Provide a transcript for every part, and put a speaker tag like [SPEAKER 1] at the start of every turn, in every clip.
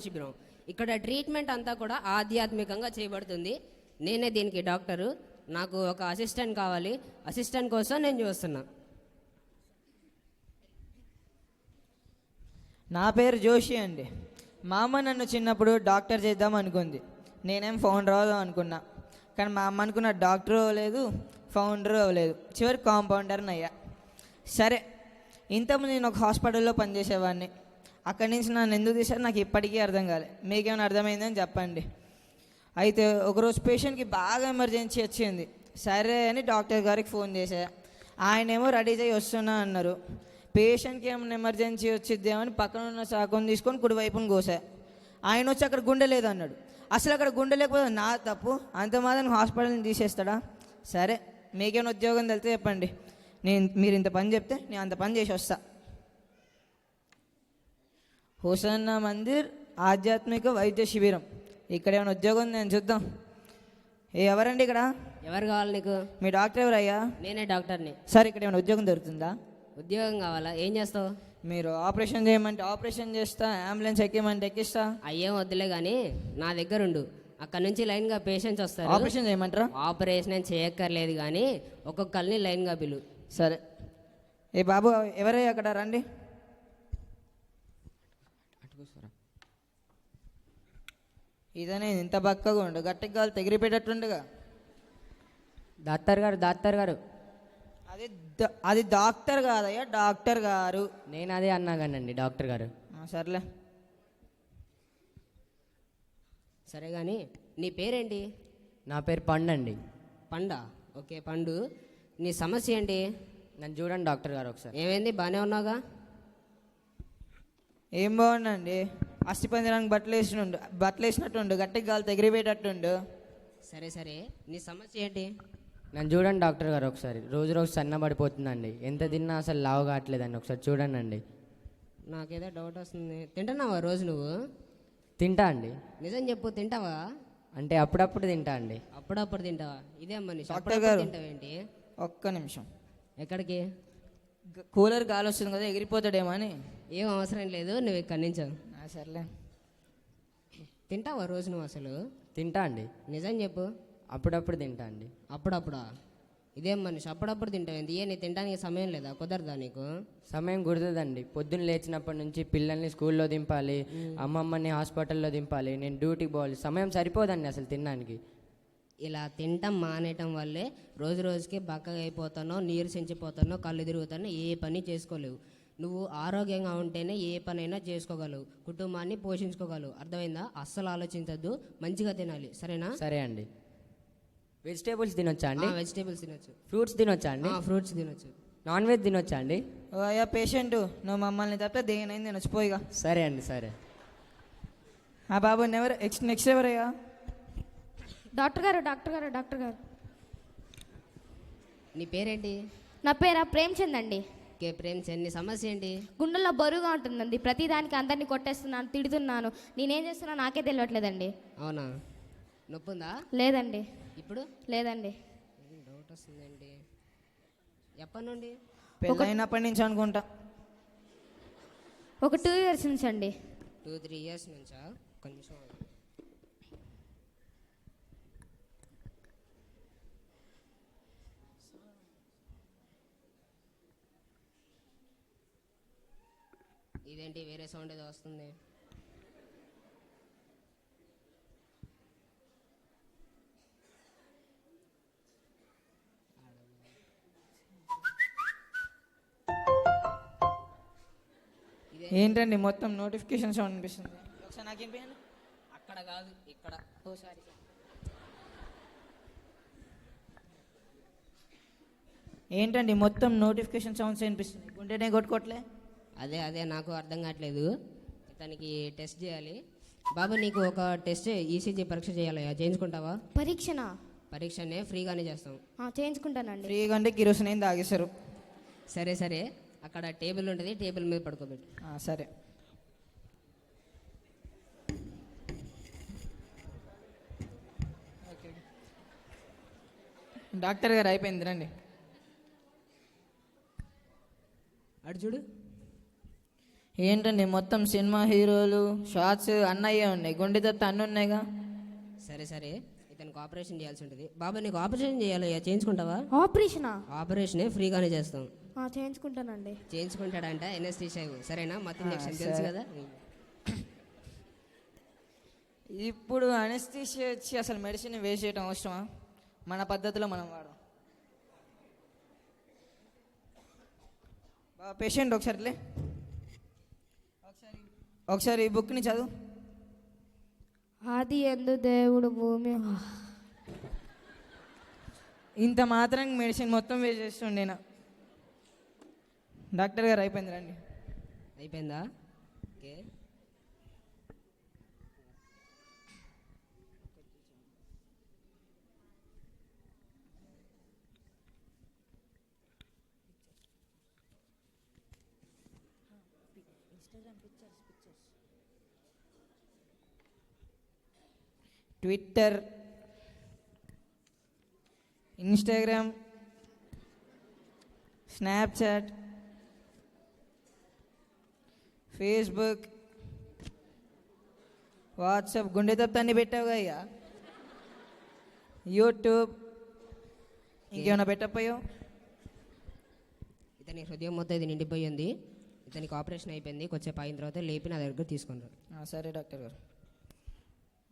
[SPEAKER 1] శిబిరం. ఇక్కడ ట్రీట్మెంట్ అంతా కూడా ఆధ్యాత్మికంగా చేయబడుతుంది. నేనే దీనికి డాక్టరు. నాకు ఒక అసిస్టెంట్ కావాలి. అసిస్టెంట్ కోసం నేను చూస్తున్నా.
[SPEAKER 2] నా పేరు జోషి అండి. మా అమ్మ నన్ను చిన్నప్పుడు డాక్టర్ చేద్దాం అనుకుంది. నేనేం ఫౌండర్ అవుదాం అనుకున్నా. కానీ మా అమ్మ అనుకున్న డాక్టర్ అవ్వలేదు ఫౌండర్ అవ్వలేదు. చివరి కాంపౌండర్ని అయ్యా. సరే ఇంతకుముందు నేను ఒక హాస్పిటల్లో పనిచేసేవాడిని. అక్కడి నుంచి నన్ను ఎందుకు తీశారు నాకు ఇప్పటికీ అర్థం కాలే. మీకేమైనా అర్థమైందని చెప్పండి. అయితే ఒకరోజు పేషెంట్కి బాగా ఎమర్జెన్సీ వచ్చింది. సరే అని డాక్టర్ గారికి ఫోన్ చేశా. ఆయనేమో రెడీ చేయి వస్తున్నా అన్నారు. పేషెంట్కి ఏమైనా ఎమర్జెన్సీ వచ్చిద్దేమని పక్కన ఉన్న చాకుని తీసుకొని కుడివైపున కోసా ఆయన వచ్చి అక్కడ గుండె లేదు అన్నాడు అసలు అక్కడ గుండె లేకపోతే నా తప్పు? అంత మాత్రం హాస్పిటల్ని తీసేస్తాడా? సరే మీకేమైనా ఉద్యోగం తెలితే చెప్పండి. నేను మీరు ఇంత పని చెప్తే నేను అంత పని చేసి వస్తాను హుసన్న మందిర్ ఆధ్యాత్మిక వైద్య శిబిరం. ఇక్కడ ఏమైనా ఉద్యోగం ఉంది? నేను చూద్దాం. ఏ ఎవరండి ఇక్కడ?
[SPEAKER 1] ఎవరు కావాలి నీకు?
[SPEAKER 2] మీ డాక్టర్ ఎవరయ్యా?
[SPEAKER 1] నేనే డాక్టర్ని.
[SPEAKER 2] సార్ ఇక్కడ ఏమైనా ఉద్యోగం దొరుకుతుందా?
[SPEAKER 1] ఉద్యోగం కావాలా? ఏం చేస్తావు?
[SPEAKER 2] మీరు ఆపరేషన్ చేయమంటే ఆపరేషన్ చేస్తా అంబులెన్స్ ఎక్కిమంటే ఎక్కిస్తా.
[SPEAKER 1] అయ్యేం వద్దులే కానీ నా దగ్గర ఉండు. అక్కడ నుంచి లైన్గా పేషెంట్స్ వస్తారు.
[SPEAKER 2] ఆపరేషన్ చేయమంటారా?
[SPEAKER 1] ఆపరేషన్ ఏం చేయక్కర్లేదు కానీ ఒక్కొక్కరిని లైన్గా పిలు.
[SPEAKER 2] సరే. ఏ బాబు ఎవరయ్యా అక్కడ? రండి. ఇదనే ఇంత బక్కగా ఉండు గట్టిగా గాలి తెగిరిపోయేటట్టుండగా.
[SPEAKER 3] డాక్టర్ గారు డాక్టర్ గారు.
[SPEAKER 2] అది ద- అది డాక్టర్ కాదయ్యా డాక్టర్ గారు.
[SPEAKER 3] నేను అదే అన్నా కానండి డాక్టర్ గారు.
[SPEAKER 2] ఆ, సర్లే.
[SPEAKER 1] సరే కానీ నీ పేరేంటి?
[SPEAKER 3] నా పేరు పండు అండి
[SPEAKER 1] పండా? ఓకే పండు. నీ సమస్య ఏంటి?
[SPEAKER 3] నన్ను చూడండి డాక్టర్ గారు ఒకసారి.
[SPEAKER 1] ఏమైంది? బాగానే ఉన్నావుగా?
[SPEAKER 2] ఏం బాగుండండి అస్థిపంజరానికి బట్టలు వేసినుండు బట్టలు వేసినట్టుండు గట్టిగా గాలి తెగిరిపోయేటట్టుండు
[SPEAKER 1] సరే సరే. నీ సమస్య ఏంటి?
[SPEAKER 3] నన్ను చూడండి డాక్టర్ గారు ఒకసారి. రోజు రోజు సన్నబడిపోతుందండి. ఎంత తిన్నా అసలు లావు కావట్లేదండి. ఒకసారి చూడండి అండి
[SPEAKER 1] నాకేదో డౌట్ వస్తుంది. తింటున్నావా రోజు నువ్వు?
[SPEAKER 3] తింటా అండి.
[SPEAKER 1] నిజం చెప్పు తింటావా?
[SPEAKER 3] అంటే అప్పుడప్పుడు తింటా అండి.
[SPEAKER 1] అప్పుడప్పుడు తింటావా? ఇదే మనిషి
[SPEAKER 2] డాక్టర్ గారు.
[SPEAKER 1] తింటావేంటి
[SPEAKER 2] ఒక్క నిమిషం.
[SPEAKER 1] ఎక్కడికి?
[SPEAKER 2] కూలర్ గాలి వస్తుంది కదా ఎగిరిపోతాడేమో అని.
[SPEAKER 1] ఏం అవసరం లేదు నువ్వు ఇక్కడి నుంచి.
[SPEAKER 2] సర్లే.
[SPEAKER 1] తింటావా రోజు నువ్వు అసలు?
[SPEAKER 3] తింటా అండి.
[SPEAKER 1] నిజం చెప్పు.
[SPEAKER 3] అప్పుడప్పుడు తింటా అండి.
[SPEAKER 1] అప్పుడప్పుడా? ఇదేం మనిషి? అప్పుడప్పుడు తింటావేంటి ఏ నీ తినడానికి సమయం లేదా? కుదరదా నీకు?
[SPEAKER 3] సమయం కుదరదండి. పొద్దున్న లేచినప్పటి నుంచి పిల్లల్ని స్కూల్లో దింపాలి అమ్మమ్మని హాస్పిటల్లో దింపాలి నేను డ్యూటీకి పోవాలి. సమయం సరిపోదండి అసలు తినడానికి.
[SPEAKER 1] ఇలా తినటం మానేయటం వల్లే రోజు రోజుకి బక్కగా అయిపోతానో నీరసించిపోతానో కళ్ళు తిరుగుతానో ఏ పని చేసుకోలేవు. నువ్వు ఆరోగ్యంగా ఉంటేనే ఏ పనైనా చేసుకోగలవు. కుటుంబాన్ని పోషించుకోగలవు. అర్థమైందా? అస్సలు ఆలోచించద్దు. మంచిగా తినాలి. సరేనా?
[SPEAKER 3] సరే అండి. వెజిటేబుల్స్ తినొచ్చా అండి?
[SPEAKER 1] వెజిటేబుల్స్ తినొచ్చు.
[SPEAKER 3] ఫ్రూట్స్ తినొచ్చా అండి?
[SPEAKER 1] ఫ్రూట్స్ తినొచ్చు.
[SPEAKER 3] నాన్ వెజ్ తినొచ్చా అండి?
[SPEAKER 2] ఓ అయ్యా పేషెంట్ నువ్వు మమ్మల్ని తప్ప దేనైంది నేను వచ్చిపోయిగా
[SPEAKER 3] సరే అండి సరే.
[SPEAKER 2] ఆ బాబు నెవరు నెక్స్ట్ నెక్స్ట్ ఎవరయ్యా
[SPEAKER 4] డాక్టర్ గారు డాక్టర్ గారు డాక్టర్ గారు.
[SPEAKER 1] నీ పేరేంటి?
[SPEAKER 4] నా పేరు ప్రేమ్చంద్ అండి.
[SPEAKER 1] కే ప్రేమ్ చంద్, నీ సమస్య ఏంటి
[SPEAKER 4] గుండెల్లో బరువుగా ఉంటుందండి. ప్రతిదానికి అందరినీ కొట్టేస్తున్నాను తిడుతున్నాను. నేనేం చేస్తున్నా నాకే తెలియట్లేదండి.
[SPEAKER 1] అవునా? నొప్పి ఉందా
[SPEAKER 4] లేదండి.
[SPEAKER 1] ఇప్పుడు?
[SPEAKER 4] లేదండి.
[SPEAKER 1] డౌట్ వస్తుందండి. ఎప్పటి నుండి?
[SPEAKER 2] పెళ్ళైనప్పటి నుంచి అనుకుంటా.
[SPEAKER 4] ఒక టూ ఇయర్స్ నుంచి అండి
[SPEAKER 1] టూ త్రీ ఇయర్స్ నుంచా? కొంచెం ఇదేంటి వేరే సౌండ్ ఏదో వస్తుంది.
[SPEAKER 2] ఏంటండి మొత్తం నోటిఫికేషన్ సౌండ్ అనిపిస్తుంది? ఒకసారి నాకు వినిపించండి
[SPEAKER 1] అక్కడ కాదు ఇక్కడ.
[SPEAKER 2] ఓ సారీ ఏంటండి మొత్తం నోటిఫికేషన్ సౌండ్స్ వినిపిస్తుంది గుండెనే కొట్టుకోవట్లే
[SPEAKER 1] అదే అదే నాకు అర్థం కావట్లేదు. ఇతనికి టెస్ట్ చేయాలి. బాబు నీకు ఒక టెస్ట్ ఈసీజీ పరీక్ష చేయాలి. చేయించుకుంటావా?
[SPEAKER 4] పరీక్షనా?
[SPEAKER 1] పరీక్షనే ఫ్రీగానే చేస్తాం.
[SPEAKER 4] ఆ, చేయించుకుంటానండి.
[SPEAKER 2] ఫ్రీగా అంటే కిరోసిన్ తాగేశారు?
[SPEAKER 1] సరే సరే. అక్కడ టేబుల్ ఉంటుంది టేబుల్ మీద పడుకోబెట్టు.
[SPEAKER 2] ఆ, సరే. డాక్టర్ గారు అయిపోయింది రండి.
[SPEAKER 1] అటు చూడు.
[SPEAKER 2] ఏంటండి మొత్తం సినిమా హీరోలు షార్ట్స్ అన్నయ్యే ఉన్నాయి. గుండె దత్త అన్నీ ఉన్నాయిగా?
[SPEAKER 1] సరే సరే. ఇతనికి ఆపరేషన్ చేయాల్సి ఉంటుంది. బాబా నీకు ఆపరేషన్ చేయాలయ్యా చేయించుకుంటావా?
[SPEAKER 4] ఆపరేషనా?
[SPEAKER 1] ఆపరేషనే ఫ్రీగానే చేస్తాం.
[SPEAKER 4] ఆ, చేయించుకుంటానండి.
[SPEAKER 1] చేయించుకుంటాడంట ఎన్ఎస్టీ సరేనా? మత్తు ఇంజక్షన్ తెలుసు కదా?
[SPEAKER 2] ఇప్పుడు అనస్థిషియా వచ్చి అసలు మెడిసిన్ వేస్ట్ చేయడం అవసరమా? మన పద్ధతిలో మనం వాడడం పేషెంట్ ఒకసారి లే. ఒకసారి ఒకసారి ఈ బుక్ని చదువు.
[SPEAKER 4] ఆది ఎందు దేవుడు భూమి.
[SPEAKER 2] ఇంత మాత్రం మెడిసిన్ మొత్తం వేస్ట్ చేస్తుండే నేను డాక్టర్ గారు అయిపోయింది రండి.
[SPEAKER 1] అయిపోయిందా? Okay.
[SPEAKER 2] Twitter Instagram Snapchat Facebook WhatsApp గుండె తప్పు అన్ని పెట్టావుగా ఇక యూట్యూబ్ ఇంకేమైనా పెట్టకపోయావు?
[SPEAKER 1] ఇతని హృదయం మొత్తం ఇది నిండిపోయింది ఇతనికి ఆపరేషన్ అయిపోయింది కొంచెం అయిన తర్వాత లేపి నా దగ్గర తీసుకుని రా.
[SPEAKER 2] ఆ, సరే డాక్టర్ గారు.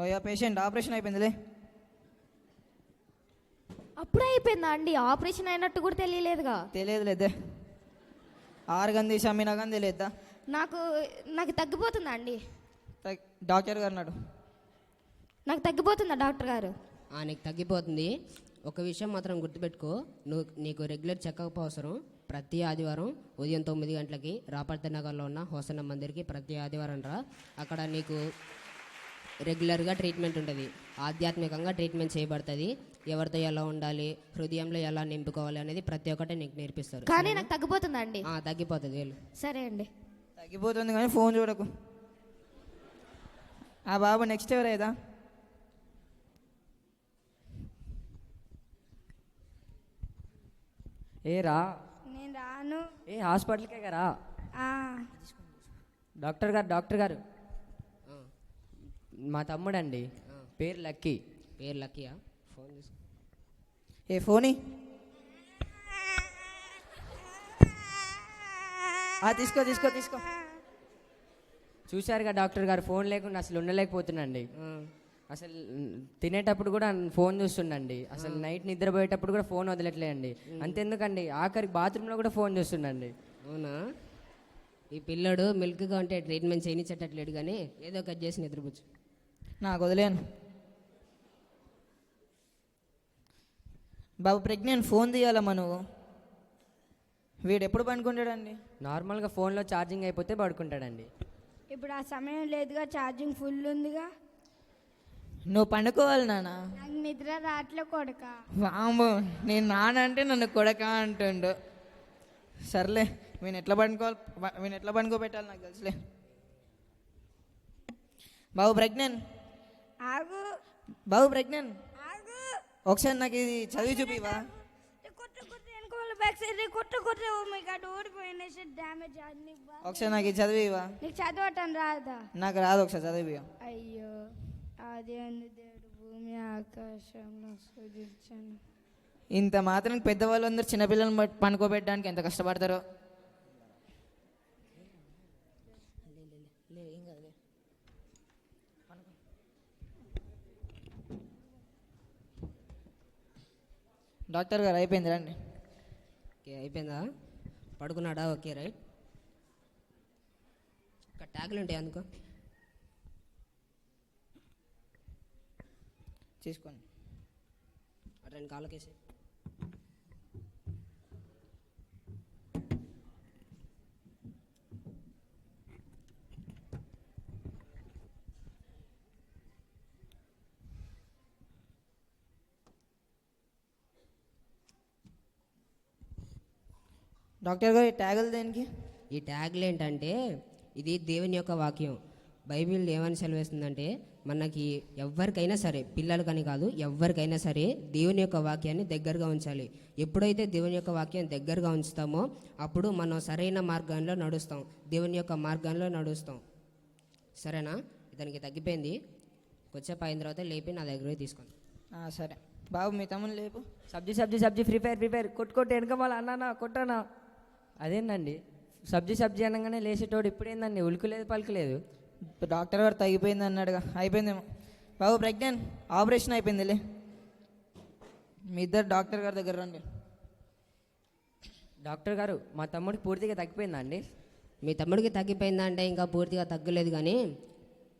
[SPEAKER 2] ఓయా పేషెంట్ ఆపరేషన్ అయిపోయిందిలే.
[SPEAKER 4] అప్పుడే అయిపోయిందా అండి? ఆపరేషన్ అయినట్టు కూడా తెలియలేదుగా.
[SPEAKER 2] తెలియదు లేదే ఆరుగన్ తీసి అమ్మినా కానీ తెలియద్దా?
[SPEAKER 4] నాకు నాకు తగ్గిపోతుందా అండి?
[SPEAKER 2] డాక్టర్ గారు నాడు
[SPEAKER 4] నాకు తగ్గిపోతుందా డాక్టర్ గారు?
[SPEAKER 1] ఆ, నీకు తగ్గిపోతుంది. ఒక విషయం మాత్రం గుర్తుపెట్టుకో. నువ్వు నీకు రెగ్యులర్ చెకప్ అవసరం. ప్రతి ఆదివారం ఉదయం తొమ్మిది గంటలకి రాపర్తి నగర్లో ఉన్న హోసన్న మందిర్కి ప్రతి ఆదివారం రా. అక్కడ నీకు రెగ్యులర్గా ట్రీట్మెంట్ ఉంటుంది. ఆధ్యాత్మికంగా ట్రీట్మెంట్ చేయబడుతుంది. ఎవరితో ఎలా ఉండాలి హృదయంలో ఎలా నింపుకోవాలి అనేది ప్రతి ఒక్కటి నీకు నేర్పిస్తారు.
[SPEAKER 4] కానీ నాకు తగ్గిపోతుందా అండి?
[SPEAKER 1] ఆ, తగ్గిపోతుంది వెళ్ళు.
[SPEAKER 4] సరే అండి.
[SPEAKER 2] తగ్గిపోతుంది కానీ ఫోన్ చూడకు. ఆ బాబు నెక్స్ట్ ఎవరైదా
[SPEAKER 3] ఏ రా.
[SPEAKER 5] నేను రాను.
[SPEAKER 3] ఏ హాస్పిటల్కే కదా?
[SPEAKER 5] ఆ,
[SPEAKER 3] డాక్టర్ గారు డాక్టర్ గారు. మా తమ్ముడండి. పేరు లక్కీ.
[SPEAKER 1] పేరు లక్కీయా? ఫోన్ తీసుకో
[SPEAKER 2] ఏ ఫోని? ఆ, తీసుకో తీసుకో తీసుకో.
[SPEAKER 3] చూశారుగా డాక్టర్ గారు ఫోన్ లేకుండా అసలు ఉండలేకపోతున్నాండి. అసలు తినేటప్పుడు కూడా ఫోన్ చూస్తుండండి. అసలు నైట్ నిద్రపోయేటప్పుడు కూడా ఫోన్ వదలట్లేదండి. అంతెందుకండి ఆఖరికి బాత్రూంలో కూడా ఫోన్ చూస్తుండండి.
[SPEAKER 1] అవునా? ఈ పిల్లడు మిల్క్గా ఉంటే ట్రీట్మెంట్ చేయనిచ్చేటట్లేడు కానీ ఏదో ఒకటి చేసి నిద్రపోచ్చు
[SPEAKER 2] నాకు వదిలేను. బాబు ప్రెగ్నెంట్ ఫోన్ తీయాలమ్మా నువ్వు. వీడు ఎప్పుడు పండుకుంటాడండి?
[SPEAKER 3] నార్మల్గా ఫోన్లో ఛార్జింగ్ అయిపోతే పడుకుంటాడండి.
[SPEAKER 5] ఇప్పుడు ఆ సమయం లేదుగా ఛార్జింగ్ ఫుల్ ఉందిగా.
[SPEAKER 2] నువ్వు పండుకోవాలి
[SPEAKER 5] నాకు నిద్ర రాట్లే కొడక.
[SPEAKER 2] వాము నేను నాన్న అంటే నన్ను కొడక అంటుండు. సర్లే వీని ఎట్లా పండుకోవాలి? వీని ఎట్లా పండుకోబెట్టాలి నాకు తెలుసులే. బాబు ప్రెగ్నెంట్
[SPEAKER 5] ఆగు.
[SPEAKER 2] బాబు ప్రెగ్నెంట్
[SPEAKER 5] ఆగు.
[SPEAKER 2] ఒకసారి నాకు ఇది చదివి చూపివా ఒకసారి నాకు ఇది చదివివా
[SPEAKER 5] నీకు చదవటం రాదా?
[SPEAKER 2] నాకు రాదు ఒకసారి చదివివా
[SPEAKER 5] అయ్యో. అది అంది దేవుడు భూమి ఆకాశంలో సృజించాను
[SPEAKER 2] ఇంత మాత్రం పెద్దవాళ్ళందరూ చిన్నపిల్లలను బట్- పండుకోబెట్టడానికి ఎంత కష్టపడతారో? డాక్టర్ గారు అయిపోయింది రండి.
[SPEAKER 1] ఓకే అయిపోయిందా? పడుకున్నాడా? Okay right. ఇక్కడ ట్యాగులు ఉంటాయి అందుకో?
[SPEAKER 2] తీసుకోండి.
[SPEAKER 1] అటు రెండు కాళ్ళకేసి
[SPEAKER 2] డాక్టర్ గారు ఈ ట్యాగులు దేనికి?
[SPEAKER 1] ఈ ట్యాగ్లు ఏంటంటే ఇది దేవుని యొక్క వాక్యం. బైబిల్ ఏమని సెలవేస్తుందంటే మనకి ఎవరికైనా సరే పిల్లలకని కాదు ఎవరికైనా సరే దేవుని యొక్క వాక్యాన్ని దగ్గరగా ఉంచాలి. ఎప్పుడైతే దేవుని యొక్క వాక్యాన్ని దగ్గరగా ఉంచుతామో అప్పుడు మనం సరైన మార్గంలో నడుస్తాం. దేవుని యొక్క మార్గంలో నడుస్తాం. సరేనా? ఇతనికి తగ్గిపోయింది. కొద్దిసేపు అయిన తర్వాత లేపి నా దగ్గర తీసుకోండి
[SPEAKER 2] సరే. బాబు మీ తమ్ముని లేపు.
[SPEAKER 3] సబ్జీ సబ్జీ సబ్జీ ఫ్రీ ఫైర్ ఫ్రీ ఫైర్ కొట్టు కొట్టు వెనక అన్నానా కొట్టానా? అదేందండి? సబ్జీ సబ్జీ అనగానే లేచేటోడు ఇప్పుడేందండి? ఉలుకులేదు పలుకులేదు
[SPEAKER 2] డాక్టర్ గారు తగ్గిపోయింది అన్నాడుగా. అయిపోయిందేమో. బాబు ప్రెగ్నెంట్. ఆపరేషన్ అయిపోయిందిలే. మీ ఇద్దరు డాక్టర్ గారి దగ్గర రండి.
[SPEAKER 3] డాక్టర్ గారు మా తమ్ముడికి పూర్తిగా తగ్గిపోయిందా అండి?
[SPEAKER 1] మీ తమ్ముడికి తగ్గిపోయిందా అంటే ఇంకా పూర్తిగా తగ్గలేదు కానీ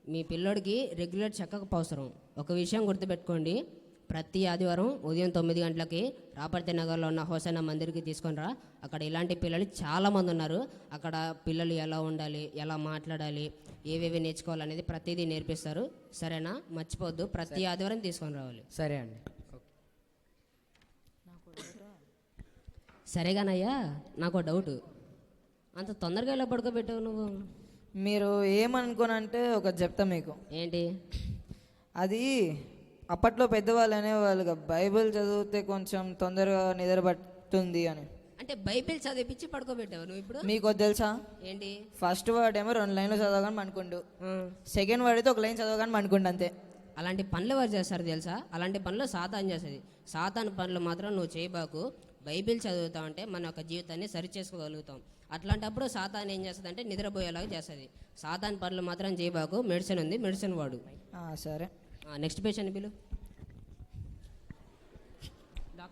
[SPEAKER 1] మీ పిల్లోడికి రెగ్యులర్ చెకప్ అవసరం. ఒక విషయం గుర్తుపెట్టుకోండి. ప్రతి ఆదివారం ఉదయం తొమ్మిది గంటలకి రాపర్తి నగర్లో ఉన్న హోసైనా మందిర్కి తీసుకొని రా. అక్కడ ఇలాంటి పిల్లలు చాలామంది ఉన్నారు. అక్కడ పిల్లలు ఎలా ఉండాలి ఎలా మాట్లాడాలి ఏవేవి నేర్చుకోవాలనేది ప్రతిదీ నేర్పిస్తారు. సరేనా? మర్చిపోవద్దు. ప్రతి ఆదివారం తీసుకొని రావాలి.
[SPEAKER 3] సరే అండి.
[SPEAKER 1] సరేగానయ్యా నాకు డౌట్. అంత తొందరగా ఎలా పడుకోబెట్టావు నువ్వు?
[SPEAKER 2] మీరు ఏమనుకోనంటే ఒక చెప్తా మీకు.
[SPEAKER 1] ఏంటి?
[SPEAKER 2] అది అప్పట్లో పెద్దవాళ్ళు అనేవాళ్ళుగా బైబిల్ చదివితే కొంచెం తొందరగా నిద్ర పడుతుంది అని.
[SPEAKER 1] అంటే బైబిల్ చదివిపించి పడుకోబెట్టావు నువ్వు ఇప్పుడు?
[SPEAKER 2] మీకు తెలుసా?
[SPEAKER 1] ఏంటి?
[SPEAKER 2] ఫస్ట్ వర్డ్ ఏమో రెండు లైన్లు చదవగానే అనుకుండు సెకండ్ వర్డ్ అయితే ఒక లైన్ చదవగానే అనుకుండు అంతే.
[SPEAKER 1] అలాంటి పనులు ఎవరు చేస్తారు తెలుసా? అలాంటి పనులు సాతాన్ చేస్తుంది సాతాన్ పనులు మాత్రం నువ్వు చేయబాకు. బైబిల్ చదువుతావు అంటే మన యొక్క జీవితాన్ని సరి చేసుకోగలుగుతాం. అట్లాంటప్పుడు సాతాన్ ఏం చేస్తుంది అంటే నిద్రపోయేలాగా చేస్తుంది. సాతాన్ పనులు మాత్రం చేయబాకు. మెడిసిన్ ఉంది మెడిసిన్ వాడు.
[SPEAKER 2] సరే.
[SPEAKER 1] నెక్స్ట్ పేషెంట్ బిలు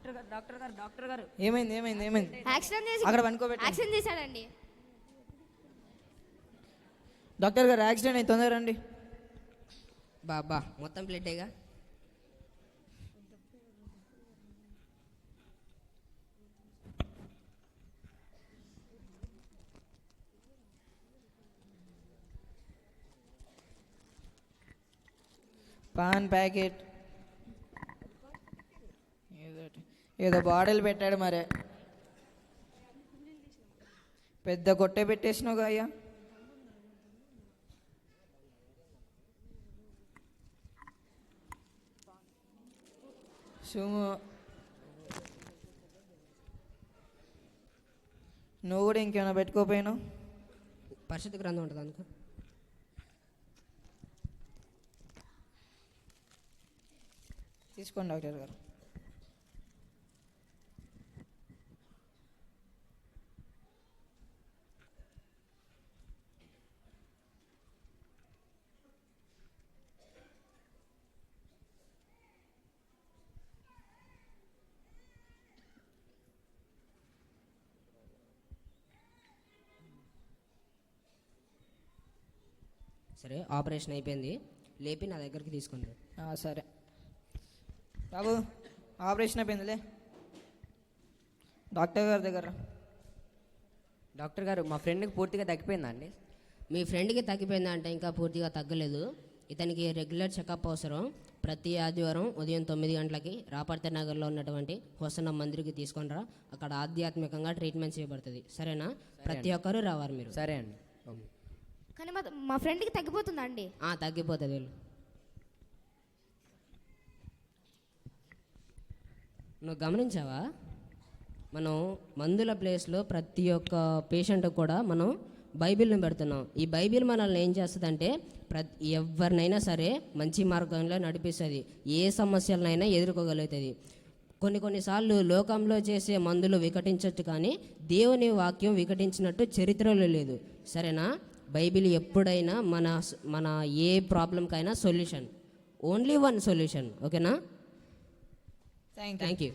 [SPEAKER 3] డాక్టర్ గారు డాక్టర్ గారు డాక్టర్ గారు.
[SPEAKER 2] ఏమైంది ఏమైంది ఏమైంది?
[SPEAKER 4] యాక్సిడెంట్ చేసి
[SPEAKER 2] అక్కడ పనుకోబెట్టి
[SPEAKER 4] యాక్సిడెంట్ చేశాడండి.
[SPEAKER 2] డాక్టర్ గారు యాక్సిడెంట్ అయింది తొందర రండి.
[SPEAKER 1] బాబా మొత్తం ప్లేటేగా
[SPEAKER 2] పాన్ ప్యాకెట్. ఏదో బాటిల్ పెట్టాడు మరే. పెద్ద కొట్టే పెట్టేసినావు అయ్యా. సుము నువ్వు కూడా ఇంకేమైనా పెట్టుకోపోయినావు?
[SPEAKER 1] పరిశుద్ధ గ్రంథం ఉంటుంది అనుకో
[SPEAKER 2] తీసుకోండి డాక్టర్ గారు.
[SPEAKER 1] సరే ఆపరేషన్ అయిపోయింది. లేపి నా దగ్గరికి.
[SPEAKER 2] ఆ, సరే. బాబు ఆపరేషన్ అయిపోయిందిలే. డాక్టర్ గారి దగ్గర.
[SPEAKER 3] డాక్టర్ గారు మా ఫ్రెండ్కి పూర్తిగా తగ్గిపోయిందా అండి?
[SPEAKER 1] మీ ఫ్రెండ్కి తగ్గిపోయిందా అంటే ఇంకా పూర్తిగా తగ్గలేదు. ఇతనికి రెగ్యులర్ చెకప్ అవసరం. ప్రతి ఆదివారం ఉదయం తొమ్మిది గంటలకి రాపర్తి నగర్లో ఉన్నటువంటి హోసన్న మందిరికి తీసుకొని రా. అక్కడ ఆధ్యాత్మికంగా ట్రీట్మెంట్ చేయబడుతుంది. సరేనా? ప్రతి ఒక్కరూ రావాలి మీరు.
[SPEAKER 3] సరే అండి. ఓకే.
[SPEAKER 4] కానీ మా మా ఫ్రెండ్కి తగ్గిపోతుందా అండి
[SPEAKER 1] తగ్గిపోతుంది వెళ్ళు. నువ్వు గమనించావా? మనం మందుల ప్లేస్లో ప్రతి ఒక్క పేషెంట్ కూడా మనం బైబిల్ని పెడుతున్నాం. ఈ బైబిల్ మనల్ని ఏం చేస్తుందంటే ప్రతి ఎవరినైనా సరే మంచి మార్గంలో నడిపిస్తుంది. ఏ సమస్యలనైనా ఎదుర్కోగలుగుతుంది. కొన్ని కొన్నిసార్లు లోకంలో చేసే మందులు వికటించవచ్చు కానీ దేవుని వాక్యం వికటించినట్టు చరిత్రలో లేదు. సరేనా? బైబిల్ ఎప్పుడైనా మన మన ఏ ప్రాబ్లంకైనా సొల్యూషన్. ఓన్లీ వన్ సొల్యూషన్ ఓకేనా?
[SPEAKER 2] Thank you
[SPEAKER 1] thank you